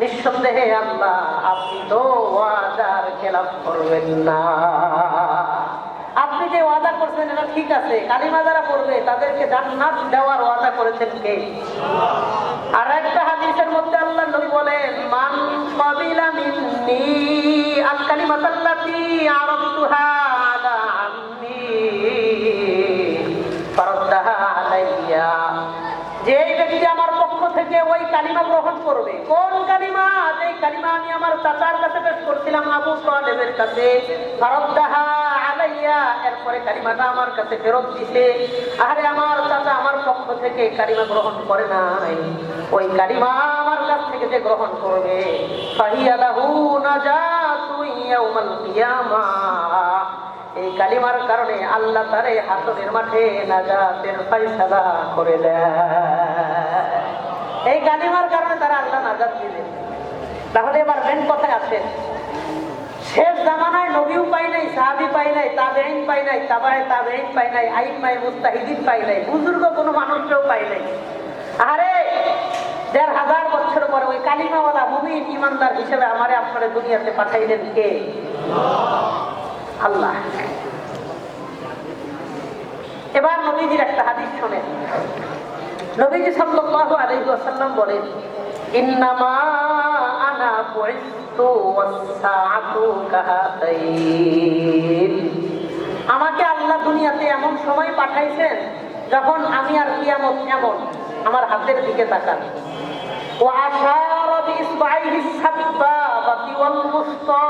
নিঃসন্দেহে আল্লাহ, আপনি তো ওয়াদার খেলাফ করবেন না। আপনি যে ওয়াদা করছেন, এটা ঠিক আছে। কালিমা যারা করবে তাদেরকে জান্নাত দেওয়ার ওয়াদা করেছেন কে? আর একটা হাদিসের মধ্যে আল্লাহ নবী বলেন, মান কাবিলা মিন্নি, আল কালিমাতাল্লাতি আরাদতুহা। ওই কালিমা গ্রহণ করবে। কোন কালিমা? যে কালিমা আমি আমার চাচার কাছে পেশ করছিলাম আবু সালেমের কাছে। আলাইয়া। এরপরে কালিমাটা আমার কাছে ফেরত দিছে। আরে আমার চাচা আমার পক্ষ থেকে কালিমা গ্রহণ করে নাই। ওই কালিমা আমার কাছ থেকে যে গ্রহণ করবে। ফাহিয়ালাহু নাজাতু ইয়াউমাল কিয়ামাহ এই কালিমার কারণে আল্লাহ তারে হাসনের মাঠে নাজাতের ফাইসালা করে দেয়। এই কালিমার কারণে তারা আল্লাহ নাজাত দিলেন তাহলে এবার মেন কথায় আসেন। শেষ জামানায় নবীও পাই নাই, সাহাবি পাই নাই তাবেইন পাই নাই, তাবায় তাবেইন পাই নাই আইন পাই মুস্তাহিদিন পাই নাই, বুজুর্গ কোনো মানুষকেও পাই নাই। আরে দেড় হাজার বছর পরে ওই কালিমাওয়ালা মুমিন ইমানদার হিসেবে আমারে আপনারা দুনিয়াতে পাঠাইলেন কে? আল্লাহ। এবার নবীজির একটা হাদিস শোনেন। নবীজি সাল্লাল্লাহু আলাইহি ওয়াসাল্লাম বলেন, ইন্নামা আনা বুইস্তু ওয়াসসাআতু কাহাতাইন। আমাকে আল্লাহ দুনিয়াতে এমন সময় পাঠাইছেন যখন আমি আর কিয়ামত এমন আমার হাতের দিকে তাকান। ওয়া আশারা বিসবাইহি সাব্বা ওয়াল মুস্তা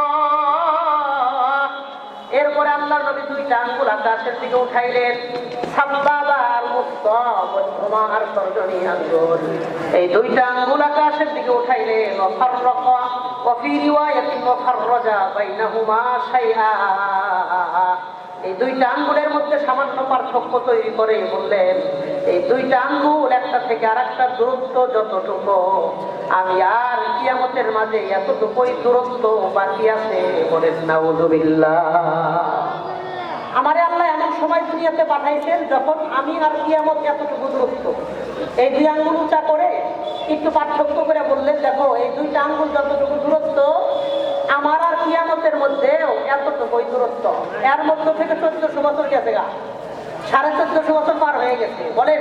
এরপরে আল্লাহ নবী দুইটা আঙ্গুল আকাশের দিকে উঠাইলেন। আর তর্জনী এই দুইটা আঙ্গুল আকাশের দিকে উঠাইলেন। ফি রিওয়ায়াতিন ওয়াফাররাজা বাইনাহুমা শাইআ। এই দুইটা আঙ্গুলের মধ্যে সামান্য পার্থক্য তৈরি করে বললেন, এই দুইটা আঙ্গুল একটা থেকে আর একটা দূরত্ব যতটুকু, আমি আর কিয়ামতের মাঝে এতটুকুই দূরত্ব বাকি আছে। বলেন না নাউজুবিল্লাহ আমারে আল্লাহ এমন সময় দুনিয়াতে পাঠাইছেন যখন আমি আর কিয়ামত এতটুকু দূরত্ব। এই দুই আঙ্গুল উঁচা করে একটু পার্থক্য করে বললেন, দেখো, এই দুইটা আঙ্গুল যতটুকু দূরত্ব আমার আর কিয়ামতের মধ্যেও এতটুকুই দূরত্ব এর মধ্য থেকে চোদ্দশো বছর গেছে গা। সাড়ে চোদ্দশো বছর পার হয়ে গেছে। বলেন,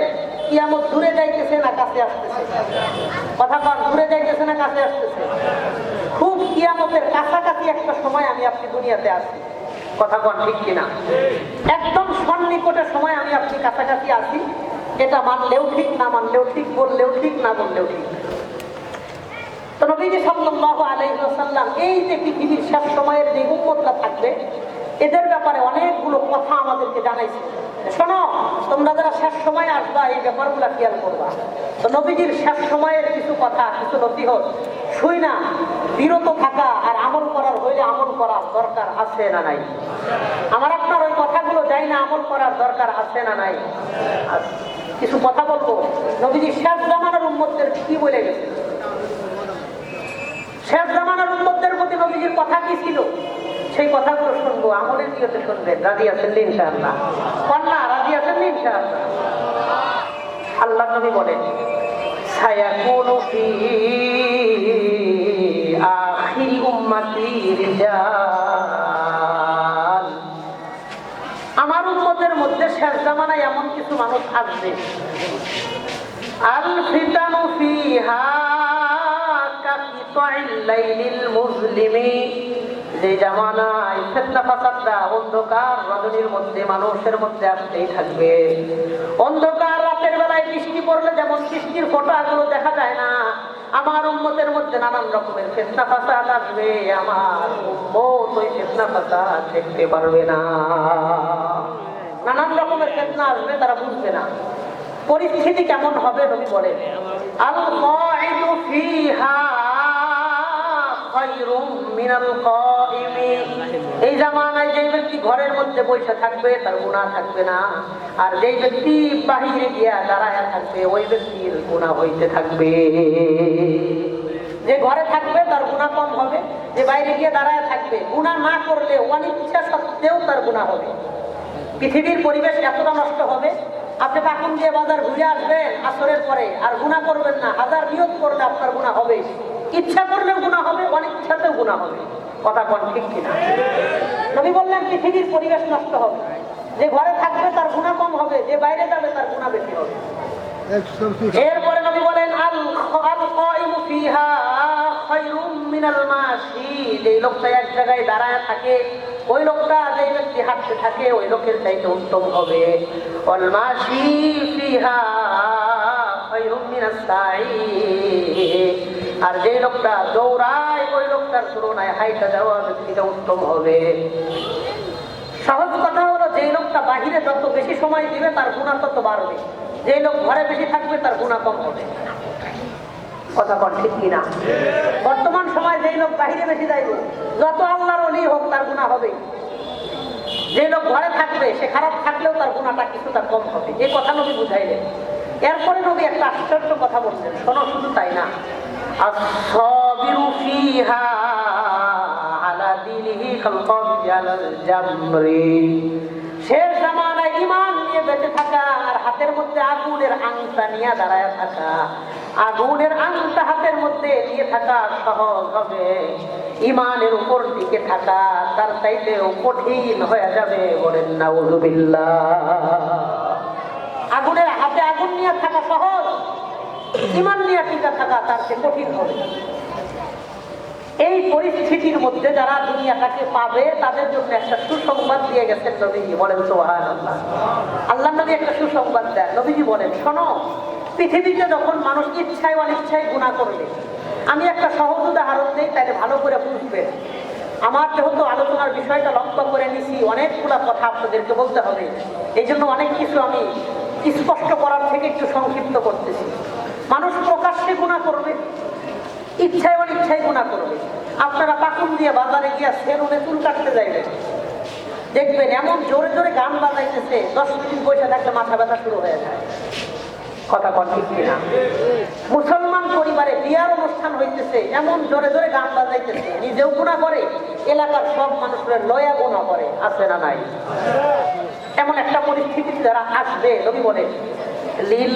কিয়ামত দূরে যাইতেছে না কাছে আসতেছে? কথা কন, দূরে যাইতেছে না কাছে আসতেছে? খুব কিয়ামতের কাছাকাছি একটা সময় আমি আপনি দুনিয়াতে আসি কথা কন, ঠিক কিনা? একদম সন্নিকটের সময় আমি আপনি কাছাকাছি আসি এটা মানলেও ঠিক, না মানলেও ঠিক, বললেও ঠিক, না বললেও ঠিক। তো এই যে সময়ের থাকবে, এদের ব্যাপারে অনেকগুলো কথা আমাদেরকে জানাইছে। শোনো, তোমরা যারা শেষ সময় আসবা, এই ব্যাপারগুলো করবা। তো নবীজির শেষ সময়ের কিছু কথা শুই না, বিরত থাকা আর আমল করার হইলে আমল করার দরকার আছে না নাই? আমার আপনার ওই কথাগুলো যাই না আমল করার দরকার আছে না নাই? কিছু কথা বলব। নবীজি শেষ জামানার উম্মতদের কি বলে গেছে? শেষ জামানার উন্মতদের প্রতি নবীজির কথা কি ছিল? সেই কথাগুলো শুনব, আমলের নিয়তে শুনবেন রাজি আছেন ইনশাআল্লাহ? কন্যা, রাজি আছেন ইনশাআল্লাহ? আল্লাহ নবী বলেন আমার উম্মতের মধ্যে শেষ জামানায় এমন কিছু মানুষ আসবে। আল ফিতানু ফিহা যে জামানায় অন্ধকার রজনীর মধ্যে, মানুষের মধ্যে আসতেই থাকবে। অন্ধকার রাতের বেলায় পড়লে যেমন দেখা যায় না, আমার উম্মতের মধ্যে নানান রকমের ফেতনা আসবে। আমার উম্মত ওই দেখতে পারবে না। নানান রকমের ফেতনা আসবে, তারা বুঝবে না। পরিস্থিতি কেমন হবে নবী বলেন আল ফিহা এই জামানায় ব্যক্তি ঘরের মধ্যে থাকবে, তার থাকবে না। আর যেই ব্যক্তি বাহিরে দাঁড়ায় থাকবে, ওই ব্যক্তির হইতে থাকবে। যে ঘরে থাকবে, তার কম হবে। যে বাইরে গিয়ে দাঁড়ায় থাকবে না সত্ত্বেও তার গুনাহ হবে। পৃথিবীর পরিবেশ এতটা নষ্ট হবে, আপনি বাকুন দিয়ে বাজার ঘুরে আসবেন আসরের পরে, আর গুণা করবেন না। হাজার নিয়োগ করলে আপনার গুণা হবে। ইচ্ছা করলেও গুণা হবে অনেক ইচ্ছাতেও গুণা হবে। কথা কোন ঠিক কিনা? নবী বললেন, পৃথিবীর পরিবেশ নষ্ট হবে। যে ঘরে থাকবে, তার গুণা কম হবে। যে বাইরে যাবে, তার গুণা বেশি হবে। এরপরে নবী বলেন আল আল কাইমু ফিহা খায়রুম মিনাল মাশি যে লোকটা এক জায়গায় দাঁড়ায় থাকে। ওই লোকটা যে ব্যক্তি হাঁটতে থাকে, ওই লোকের চাইতে উত্তম হবে। মাশি ফিহা খায়রুম মিনাস আর যে লোকটা দৌড়ায় ওই লোকটার তুলনায় হাইটা যাওয়া ব্যক্তিটা উত্তম হবে। সহজ কথা হলো যে লোকটা বাহিরে যত বেশি সময় দিবে তার গুণা তত বাড়বে। যে লোক ঘরে বেশি থাকবে তার গুণা কম হবে। কথা কর ঠিক কিনা বর্তমান সময় যেই লোক বাহিরে বেশি যাইবে যত আল্লাহর অলি হোক তার গুণা হবে। যে লোক ঘরে থাকবে সে খারাপ থাকলেও তার গুণাটা কিছুটা কম হবে। এই কথা নবী বুঝাইলেন। এরপরে নবী একটা আশ্চর্য কথা বলছেন। শোনো শুধু তাই না। الصابر فيها على دينه كالقبض على الجمر শেষ জামানায় ইমান নিয়ে বেঁচে থাকা আর হাতের মধ্যে আগুনের আংটা নিয়ে দাঁড়ায় থাকা আগুনের আংটা হাতের মধ্যে নিয়ে থাকা সহজ হবে ইমানের উপর দিকে থাকা তার চাইতেও কঠিন হয়ে যাবে বলেন না আগুনের হাতে আগুন নিয়ে থাকা সহজ ইমান নিয়ে টিকা থাকা তার চেয়ে কঠিন হবে। এই পরিস্থিতির মধ্যে যারা দুনিয়াটাকে পাবে, তাদের জন্য একটা সুসংবাদ দিয়ে গেছেন নবীজি, বলেন সোহান আল্লাহ নবী একটা সুসংবাদ দেন। নবীজি বলেন, শোনো, পৃথিবীতে যখন মানুষ ইচ্ছায় অনিচ্ছায় গুণা করবে, আমি একটা সহজ উদাহরণ দিই তাহলে ভালো করে বুঝবে আমার যেহেতু আলোচনার বিষয়টা লক্ষ্য করে নিছি, অনেকগুলা কথা আপনাদেরকে বলতে হবে। এই জন্য অনেক কিছু আমি স্পষ্ট করার থেকে একটু সংক্ষিপ্ত করতেছি। মানুষ প্রকাশ্যে গুণা করবে, ইচ্ছায় অনিচ্ছায় গুণা করবে। আপনারা পাকুন দিয়ে বাজারে গিয়া সেলুনে চুল কাটতে যাইবেন। দেখবেন এমন জোরে জোরে গান বাজাইতেছে, দশ মিনিট বসে থাকলে মাথা ব্যথা শুরু হয়ে যায়। কথা ঠিক মুসলমান পরিবারে বিয়ার অনুষ্ঠান হইতেছে, এমন জোরে জোরে গান বাজাইতেছে, নিজেও গুণা করে, এলাকার সব মানুষের লয়া গুণা করে, আছে না নাই? এমন একটা পরিস্থিতি যারা আসবে, নবী বলে লিল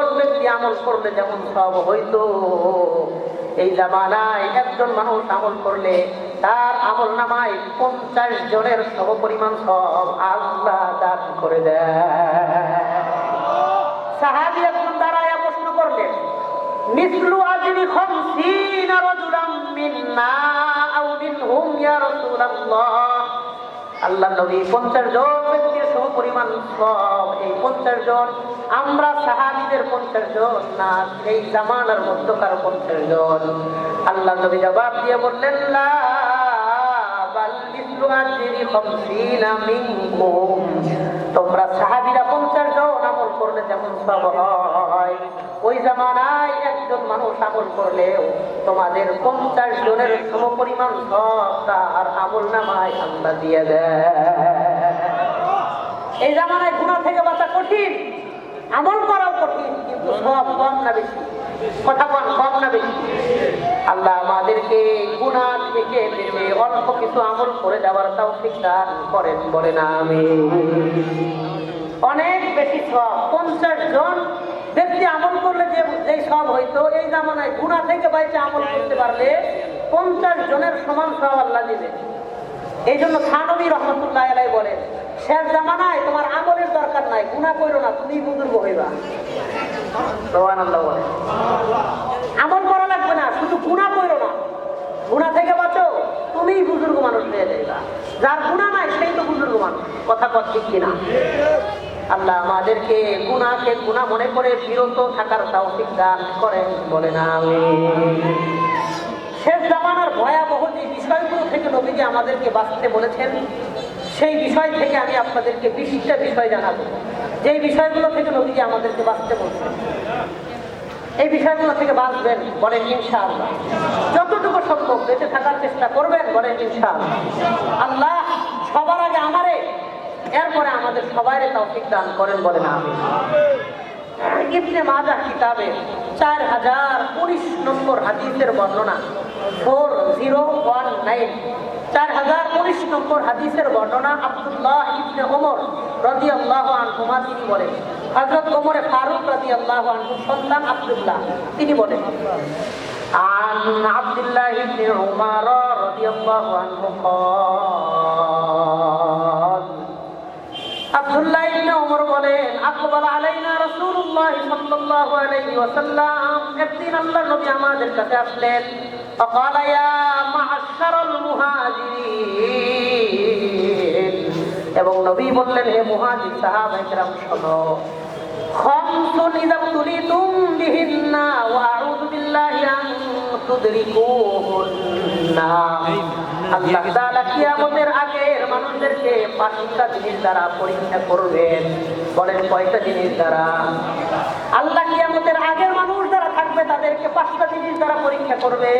আমল করলে যেমন সব হইতো। এই জামানায় একজন মানুষ আমল করলে তার আমল নামায় পঞ্চাশ জনের সম পরিমাণ সব আল্লাহ দান করে দেয়। সাহাবি একজন দাঁড়ায় প্রশ্ন করলেন, মিসলু আজরি খামসিনা রাজুলাম মিন্না আও মিনহুম ইয়া রাসূলুল্লাহ। আল্লাহ নবী পঞ্চাশ জন ব্যক্তির সম পরিমাণ সব এই পঞ্চাশ জন। আমরা সাহাবিদের পঞ্চাশ জন, না এই জামানার মধ্যকার পঞ্চাশ জন। আল্লাহ নবী জবাব দিয়ে বললেন মিনকুম তোমরা সাহাবিরা পঞ্চাশ জন আমল করলে যেমন সব হয়। ওই জামানায় একজন মানুষ আমল করলেও তোমাদের পঞ্চাশ জনের সম পরিমাণ সব তার আমল নামায় আল্লাহ দিয়ে দেয়। এই জামানায় গুণা থেকে বাঁচা কঠিন, আমল করাও কঠিন, কিন্তু সব কম না বেশি? না বেশি? আল্লাহ থেকে অল্প কিছু আমল করে যাওয়ার করেন বলে না আমি অনেক বেশি সব, পঞ্চাশ জন ব্যক্তি আমল করলে যে এই সব হইতো, এই জামানায় গুণা থেকে বাইচে আমল করতে পারলে পঞ্চাশ জনের সমান সব আল্লাহ দিবে। এই জন্য থানবী রহমতুল্লাহ আলাই বলেন, শেষ জামানায় তোমার আমলের দরকার নাই গুণা করো না, তুমি বুজুর্গ হইবা। আমল করা লাগবে না, শুধু গুণা করো না। গুণা থেকে বাঁচো, তুমি বুজুর্গ মানুষ হয়ে যাইবা। যার গুণা নাই, সেই তো বুজুর্গ মানুষ। কথা কথা কিনা? আল্লাহ আমাদেরকে গুনাহকে গুনাহ মনে করে বিরত থাকার তৌফিক দান করেন বলেন, আমিন। শেষ জামানার ভয়াবহ যে বিষয়গুলো থেকে নবীজি আমাদেরকে বাঁচতে বলেছেন, সেই বিষয় থেকে আমি আপনাদেরকে বিশিষ্ট বিষয় জানাব। যেই বিষয়গুলো থেকে নবীজি আমাদেরকে বাঁচতে বলছেন, এই বিষয়গুলো থেকে বাঁচবেন বলেন ইনশাআল্লাহ। যতটুকু সম্ভব বেঁচে থাকার চেষ্টা করবেন বলেন ইনশাআল্লাহ। আল্লাহ সবার আগে আমারে এরপরে আমাদের সবাইরে তৌফিক দান করেন বলেন আমি ইবনে মাজা কিতাবে চার হাজার উনিশ নম্বর হাদিসের বর্ণনা ফোর জিরো ওয়ান নাইন চার হাজার উনিশ নম্বর হাদিসের বর্ণনা আব্দুল্লাহ ইবনে ওমর রদি আল্লাহ আনহুমা তিনি বলেন হজরত ওমরে ফারুক রদি আল্লাহ আনহু সন্তান আব্দুল্লাহ তিনি বলেন عن عبد الله بن عمر رضي الله عنه قال আব্দুল্লাহ ইবনে ওমর বলেন আকবার আলাইনা রাসূলুল্লাহ সাল্লাল্লাহু আলাইহি ওয়াসাল্লাম একদিন আল্লাহর নবী আমাদের কাছে আসলেন فقال يا معشر المهاجرين এবং নবী বললেন হে মুহাজির সাহাবা একরাম শোনো خمس إذا ابتليتم بهن وأعوذ بالله أن تدركوهن আল্লাহ তাআলা কিয়ামতের আগের মানুষদেরকে পাঁচটা জিনিস দ্বারা পরীক্ষা করবেন। বলেন কয়টা জিনিস দ্বারা? আল্লাহ কিয়ামতের আগের মানুষ যারা থাকবে তাদেরকে পাঁচটা জিনিস দ্বারা পরীক্ষা করবে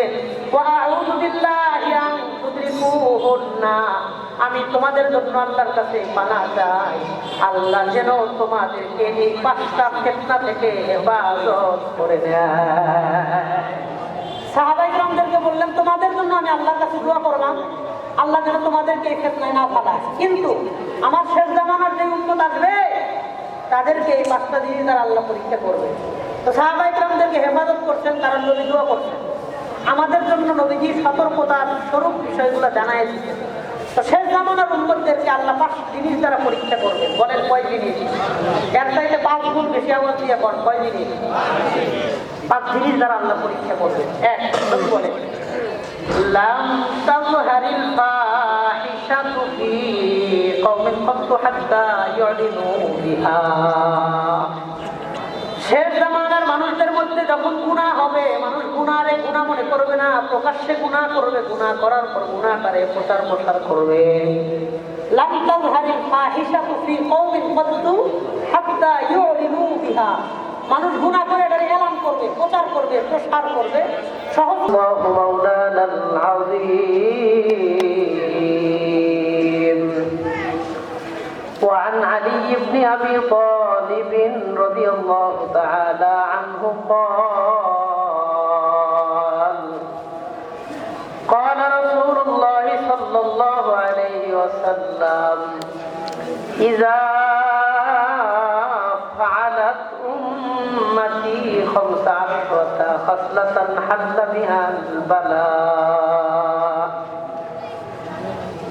আমি তোমাদের জন্য আল্লাহর কাছে পানা চাই। আল্লাহ যেন তোমাদেরকে এই পাঁচটা ফেতনা থেকে হেফাজত করে নেয় সাহাবাইকরামদেরকে বললেন, তোমাদের জন্য আমি আল্লাহর কাছে দোয়া করলাম। আল্লাহ যেন তোমাদেরকে ফেতনায় না ফালায় কিন্তু আমার শেষ জামানার যে উন্নত আসবে, তাদেরকে এই পাঁচটা জিনিস দ্বারা আল্লাহ পরীক্ষা করবে। তো সাহাবাইকরামদেরকে হেফাজত করছেন কারণ নবী দোয়া করছেন। আমাদের জন্য নবীজি সতর্কতার স্বরূপ বিষয়গুলো জানাই দিচ্ছেন তো শেষ জামানার উন্মতদেরকে আল্লাহ পাঁচ জিনিস দ্বারা পরীক্ষা করবে। বলেন কয় জিনিস এক চাইতে পাঁচ গুণ বেশি আওয়াজ দিয়ে কয় জিনিস পাঁচ জিনিস দ্বারা আল্লাহ পরীক্ষা করবে। এক নবী লাম তাজহারিল ফাহিশাতু ফি কওমিন ক্বাত্তু হাত্তা ইউলিনু বিহা শেষ জামানার মানুষদের মধ্যে যখন গুণা হবে, মানুষ গুণারে গুণা মনে করবে না, প্রকাশ্যে গুণা করবে গুণা করার পর করে প্রচার প্রসার করবে। লাম তাজহারিল ফাহিশাতু ফি কওমিন ক্বাত্তু হাত্তা ইউলিনু বিহা মানুষ গুণা করে এটার এলান করবে প্রচার করবে প্রসার করবে সহজ مولانا العظيم وعن علي بن ابي طالب رضي الله تعالى عنه قال قال رسول الله صلى الله عليه وسلم إذا خصلة حل بها البلاء.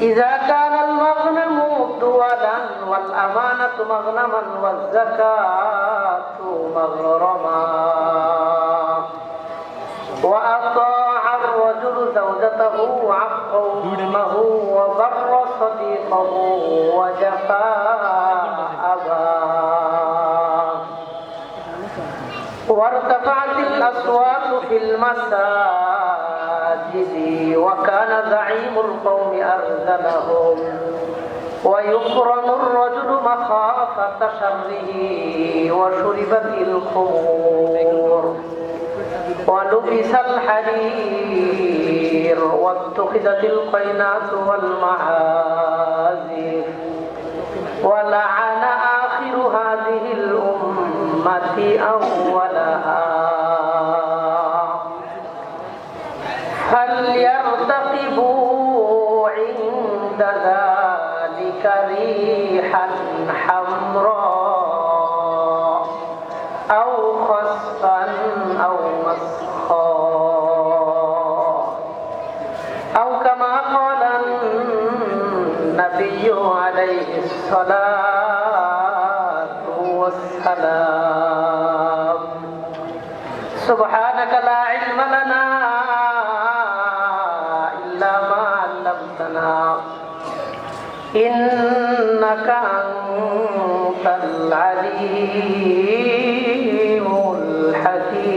إذا كان المغنم دولا والأمانة مغنما والزكاة مغرما. وأطاع الرجل زوجته أمه وبر صديقه وجفا في المساجد وكان زعيم القوم أرذلهم. ويكرم الرجل مخافة شره وشربت الخمور. ولبس الحرير واتخذت القينات والمعازف. ولعن آخر هذه الأمة أولها. ذلك ريحا حمراء أو خسفا أو مسخا أو كما قال النبي عليه الصلاة والسلام سبحانك لا العليم الحكيم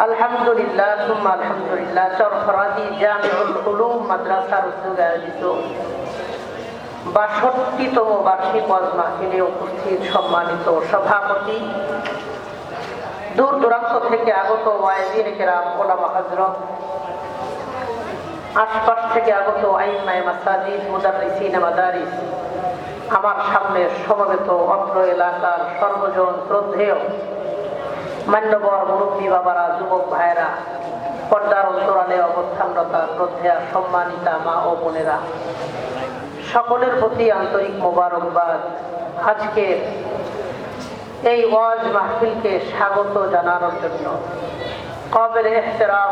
الحمد لله ثم الحمد لله شرفرادي جامع العلوم مدرسة رسول الله বাষট্টিতম বার্ষিক ওয়াজ মাহফিলে উপস্থিত সম্মানিত সভাপতি দূর দূরান্ত থেকে আগত ওয়াইজির কেরাম ওলামা হজরত আশপাশ থেকে আগত আইমায় আমার সামনে সমবেত অত্র এলাকার সর্বজন শ্রদ্ধেয়, মান্যবর মুরব্বী বাবারা, যুবক ভাইরা পর্দার অন্তরালে অবস্থানরতা শ্রদ্ধেয়া, সম্মানিতা মা ও বোনেরা, সকলের প্রতি আন্তরিক মোবারকবাদ। আজকের এই ওয়াজ মাহফিলকে স্বাগত জানানোর জন্য কবের এহতেরাম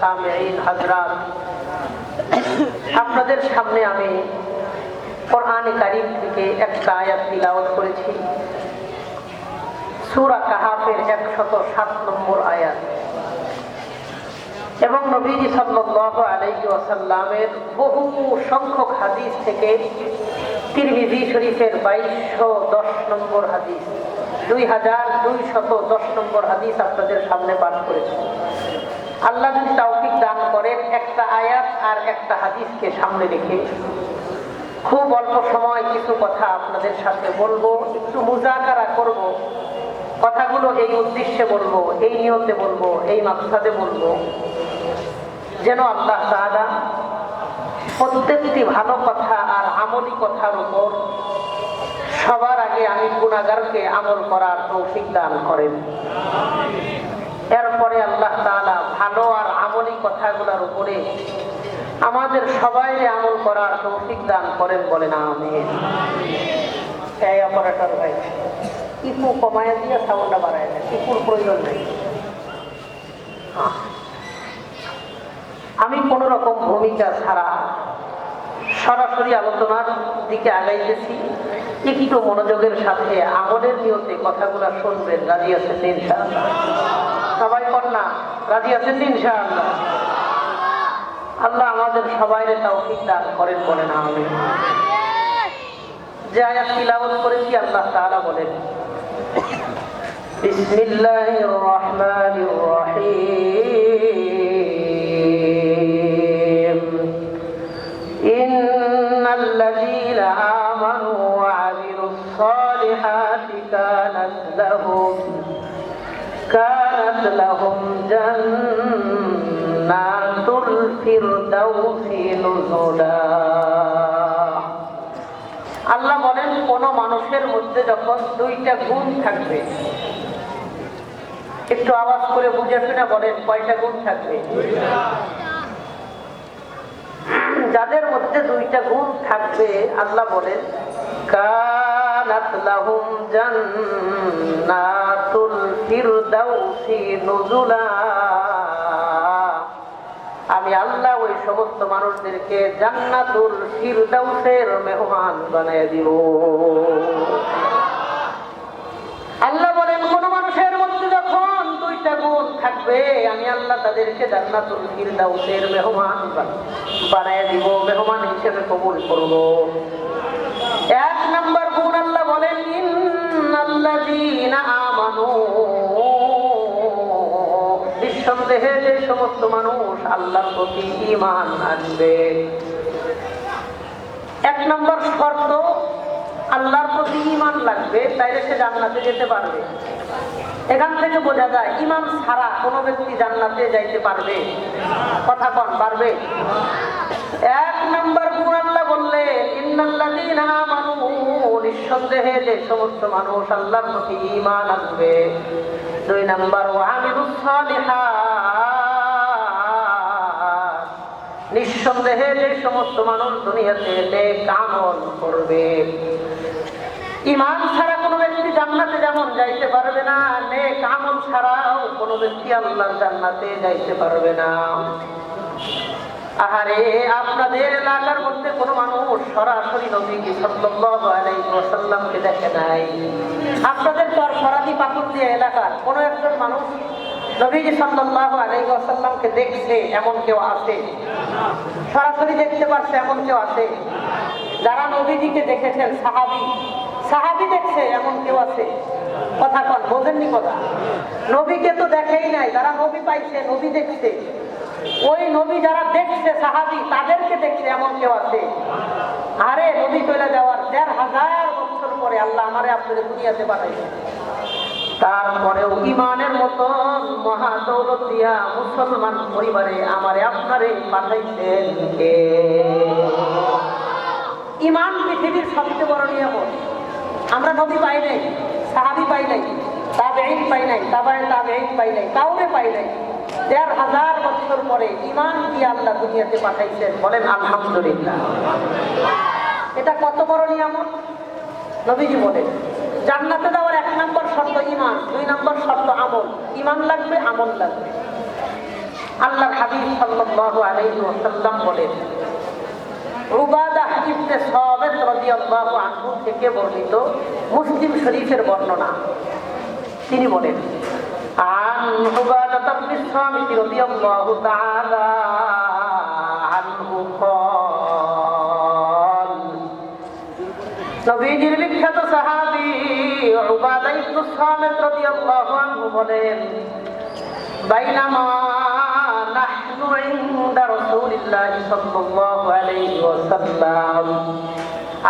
সামিঈন, হযরত আপনাদের সামনে আমি কোরআন কারিম থেকে একটা আয়াত তিলাওয়াত করেছি। সুরা কাহাফের একশত সাত নম্বর আয়াত। এবং নবীজি সাল্লাল্লাহু আলাইহি ওয়াসাল্লামের বহু সংখ্যক হাদিস থেকে তিরমিজি শরীফের বাইশশো দশ নম্বর হাদিস, দুই হাজার দুইশত দশ নম্বর হাদিস আপনাদের সামনে পাঠ করেছি। আল্লাহ যদি তাওফিক দান করেন, একটা আয়াত আর একটা হাদিসকে সামনে রেখে খুব অল্প সময় কিছু কথা আপনাদের সাথে বলব, একটু মুজাকারা করব। কথাগুলো এই উদ্দেশ্যে বলব, এই নিয়তে বলব, এই মাকসাদে বলব। যেন আল্লাহ তাআলা প্রত্যেকটি ভালো কথা আর আমলি কথার উপর সবার আগে আমি গুণাগারকে আমল করার তৌফিক দান করেন। এরপরে আল্লাহ তাআলা ভালো আর আমলি কথাগুলোর উপরে আমাদের সবাই আমল করার তৌফিক দান করেন বলে না আমি অপারেটর ভাই ইপু কমায় দিয়ে সাউন্ডটা বাড়ায় দেয় ইপুর প্রয়োজন নেই। আমি কোন রকম ভূমিকা ছাড়া সরাসরি আলোচনার দিকে আগাইতেছি। একটু মনোযোগের সাথে আমলের নিয়তে কথাগুলো শুনবেন, রাজি আছেন ইনশাআল্লাহ। সবাই কন্যা, রাজি আছেন ইনশাআল্লাহ? আল্লাহ আমাদের সবাই তৌফিক দান করেন বলেন আমি যে আয়াত তিলাওয়াত করেছি, আল্লাহ তাআলা বলেন, বিসমিল্লাহির রহমানির রহিম। ইন্নাল আমানু ওয়া আমিলুস সালিহাতি কানাত লাহুম। كانت لهم جنات الفردوس نزلا আল্লাহ বলেন কোন মানুষের মধ্যে যখন দুইটা গুণ থাকবে একটু আওয়াজ করে বুঝে শুনে বলেন কয়টা গুণ থাকবে যাদের মধ্যে দুইটা গুণ থাকবে আল্লাহ বলেন আমি আল্লাহ ওই সমস্ত মানুষদেরকে জান্নাতুল ফিরদাউসের মেহমান বানিয়ে দিব। আল্লাহ বলেন, কোন মানুষের মধ্যে যখন দুইটা গুণ থাকবে, আমি আল্লাহ তাদেরকে জান্নাতুল ফিরদাউসের মেহমান বানায় দিব, মেহমান হিসেবে কবুল করব। এক নম্বর বলেন নিঃসন্দেহে যে সমস্ত মানুষ আল্লাহর প্রতি ঈমান আনবে। এক নম্বর শর্ত, আল্লাহর প্রতি ইমান লাগবে, তাইলে সে জান্নাতে যেতে পারবে। এখান থেকে বোঝা যায় ইমান ছাড়া কোনো ব্যক্তি জান্নাতে যাইতে পারবে। কথা কন, পারবে? এক নম্বর গুণ আল্লাহ বললে ইন্নাল্লাযীনা আমানু। নিঃসন্দেহে যে সমস্ত মানুষ আল্লাহর প্রতি ইমান আনবে। দুই নম্বর নিঃসন্দেহে যে সমস্ত মানুষ দুনিয়াতে নেক আমল করবে। ইমান ছাড়া কোনো ব্যক্তি জান্নাতে যেমন যাইতে পারবে না নে আমল ছাড়াও কোনো ব্যক্তি আল্লাহর জান্নাতে যাইতে পারবে না। আহারে, আপনাদের এলাকার মধ্যে কোনো মানুষ সরাসরি নবীজি সাল্লাল্লাহু আলাইহি ওয়াসাল্লামকে দেখে নাই। আপনাদের চর ফরাদি পাকুন্দিয়া এলাকার কোনো একজন মানুষ নবীজি সাল্লাল্লাহু আলাইহি ওয়াসাল্লামকে দেখছে, এমন কেউ আছে? সরাসরি দেখতে পারছে, এমন কেউ আছে? যারা নবীজিকে দেখেছেন, সাহাবি সাহাবি দেখছে, এমন কেউ আছে? কথা কন, বোঝেননি কথা? নবীকে তো দেখেই নাই, যারা নবী পাইছে, নবী দেখছে। ওই নবী যারা দেখছে, সাহাবি, তাদেরকে দেখছে, এমন কেউ আছে? আরে নদী চলে যাওয়ার দেড় হাজার বছর পরে আল্লাহ আমারে আপনাদের দুনিয়াতে পাঠাইছে। তারপরেও ইমানের মতো মহাদৌলত দিয়া মুসলমান পরিবারে আমারে আপনারে পাঠাইছেন কে? ইমান পৃথিবীর সবচেয়ে বড় নিয়ামত। আমরা নবী পাই নাই, সাহাবি পাই নাই তাবেইন পাই নাই, তাবায় তাবেইন পাই নাই কাউরে পাই নাই। দেড় হাজার বছর পরে ইমান দিয়ে আল্লাহ দুনিয়াতে পাঠাইছেন, বলেন আলহামদুলিল্লাহ। এটা কত বড় নিয়ামত? নবীজি বলেন, জান্নাতে যাওয়ার এক নম্বর শর্ত ইমান দুই নম্বর শর্ত আমল। ইমান লাগবে, আমল লাগবে। আল্লাহর হাবিব সাল্লাল্লাহু আলাইহি ওয়াসাল্লাম বলেন উবাদাহ ইবনে সাবিত রাদিয়াল্লাহু আনহু থেকে বর্ণিত মুসলিম শরীফের বর্ণনা। তিনি বলেন عن عبادة بن الصامت رضي الله تعالى عنه قال নবীজির বিখ্যাত সাহাবী উবাদা ইবনে সামিত রাদিয়াল্লাহু আনহু বলেন বাইনামা নাহনু ইনদা রাসূলিল্লাহি সাল্লাল্লাহু আলাইহি ওয়াসাল্লাম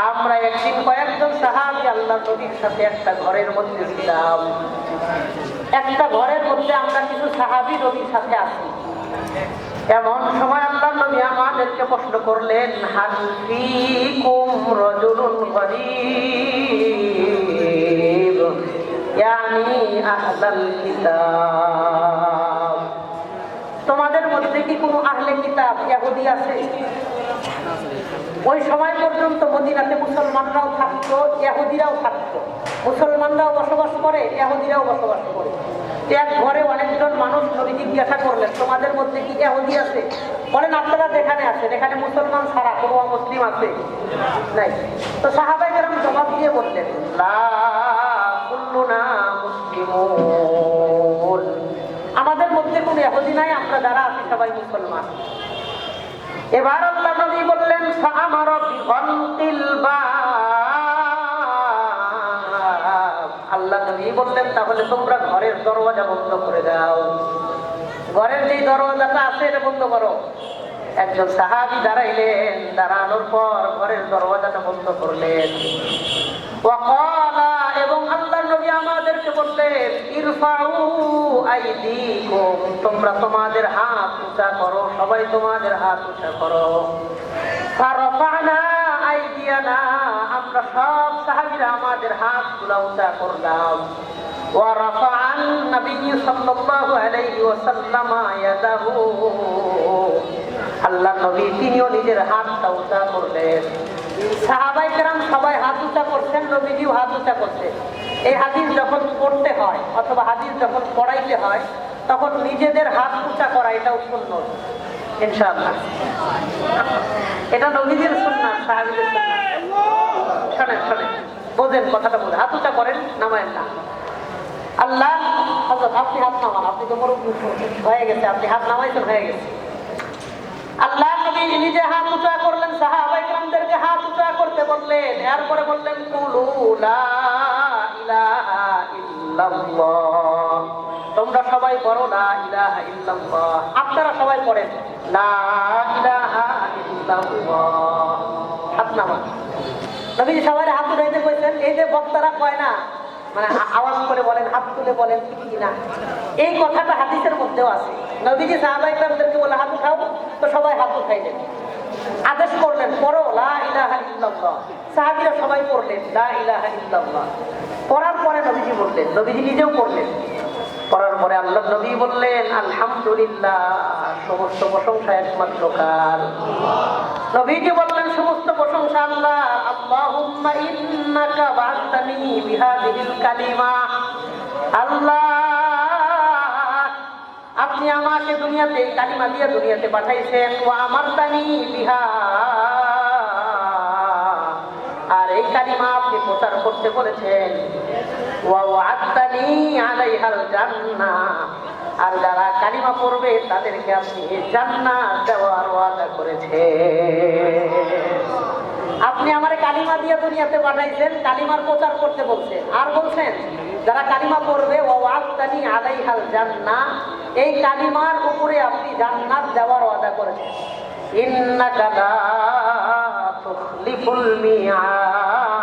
আমরা একদিন কয়েকজন সাহাবী আল্লাহ নবীর সাথে একটা ঘরের মধ্যে ছিলাম একটা ঘরের মধ্যে আমরা কিছু সাহাবী নবীর সাথে আছি এমন সময় আল্লাহ নবী আমাদেরকে প্রশ্ন করলেন আহলাল কিতাব। তোমাদের মধ্যে কি কোনো আহলে কিতাব ইহুদি আছে? ওই সময় পর্যন্ত মদিনাতে মুসলমানরাও থাকতো ইহুদিরাও থাকতো। মুসলমানরাও বসবাস করে ইহুদিরাও বসবাস করে। এক ঘরে অনেকজন মানুষ নবী জিজ্ঞাসা করলেন, তোমাদের মধ্যে কি ইহুদি আছে? বলেন, আপনারা যেখানে আছেন, এখানে মুসলমান ছাড়া কোনো মুসলিম আছে? নাই। তো সাহাবাই যেরকম জবাব দিয়ে বললেন আমাদের মধ্যে কোনো ইহুদি নাই, আমরা যারা আছি সবাই মুসলমান। এবার আল্লাহ নবী বললেন ফামার বিগন্তিল বাব। আল্লাহ নবী বললেন, তাহলে তোমরা ঘরের দরওয়াজা বন্ধ করে দাও। ঘরের যেই দরওয়াজাটা আছে, এটা বন্ধ করো। একজন সাহাবি দাঁড়াইলেন, দাঁড়ানোর পর ঘরের দরওয়াজাটা বন্ধ করলেন। এবং আল্লাহ নবী আমাদেরকে বললেন তোমরা তোমাদের হাত উঁচা করো, সবাই তোমাদের হাত উঁচা করো। না ফারফানা আইদিয়ানা আমরা সব সাহাবীরা আমাদের হাত গুলা উঁচা করলাম ورفع النبي صلى الله عليه وسلم يده আল্লাহ নবী তিনিও নিজের হাতটা উঁচা করলেন সাহাবাই কেরাম সবাই হাত উঁচা করছেন নবীজিও হাত উঁচা করছে এই হাদিস যখন পড়তে হয় অথবা হাদিস যখন পড়াইতে হয় তখন নিজেদের হাত উঁচা করা এটাও সুন্নত ইনশাআল্লাহ এটা নবীজির সুন্নাত সাহাবিদের সুন্নাত শোনেন শোনেন। বোঝেন কথাটা বোঝেন। হাত উঁচা করেন, নামায়েন না। আল্লাহ হজরত আপনি হাত নামান। আপনি তো মরুক হয়ে গেছে। আপনি হাত নামাইছেন, হয়ে গেছে। আল্লাহ নবী নিজে হাত উঁচা করলেন সাহাবাই কামদেরকে হাত উঁচা করতে বললেন। এরপরে বললেন কুলুলা ইলাহা ইল্লাল্লাহ। তোমরা সবাই পড়ো, লা ইলাহা ইল্লাল্লাহ। আপনারা সবাই পড়েন, লা ইলাহা ইল্লাল্লাহ। হাত নামান। নবী সবার হাত উঠাইতে বলছেন এই যে বক্তারা কয় না মানে আওয়াজ করে বলেন, হাত তুলে বলেন কি না এই কথাটা হাদিসের মধ্যেও আছে। নবীজি সাহাবাই কামদেরকে বলে হাত উঠাও। তো সবাই হাত উঠাইলেন। আদেশ করলেন, পড়ো, লা সবাই পড়লেন, লা পড়ার পরে নবীজি বললেন, নবীজি নিজেও পড়লেন। পড়ার পরে আল্লাহ নবী বললেন, আলহামদুলিল্লাহ, সমস্ত প্রশংসা একমাত্র কার? নবীজি বললেন, সমস্ত প্রশংসা আল্লাহ। আল্লাহুম্মা ইন্নাকা বা'আতানি বিহাদিহিল কালিমা। আল্লাহ, আপনি আমাকে দুনিয়াতে কালিমা দিয়ে দুনিয়াতে পাঠাইছেন। ও আমার তানি বিহা। আর এই কালিমা আপনি প্রচার করতে বলেছেন। আর যারা কালিমা পড়বে, তাদেরকে আপনি জান্নাত দেওয়ার ওয়াদা করেছেন। আপনি আমার কালিমা দিয়ে দুনিয়াতে পাঠাইছেন, কালিমার প্রচার করতে বলছেন। আর বলছেন, যারা কালিমা পড়বে ও আলাইহাল আলাইহাল জান্নাহ, এই কালিমার উপরে আপনি জান্নাত দেওয়ার ওয়াদা করেছেন। ইন্নাকা লা তুখলিফুল মিআদ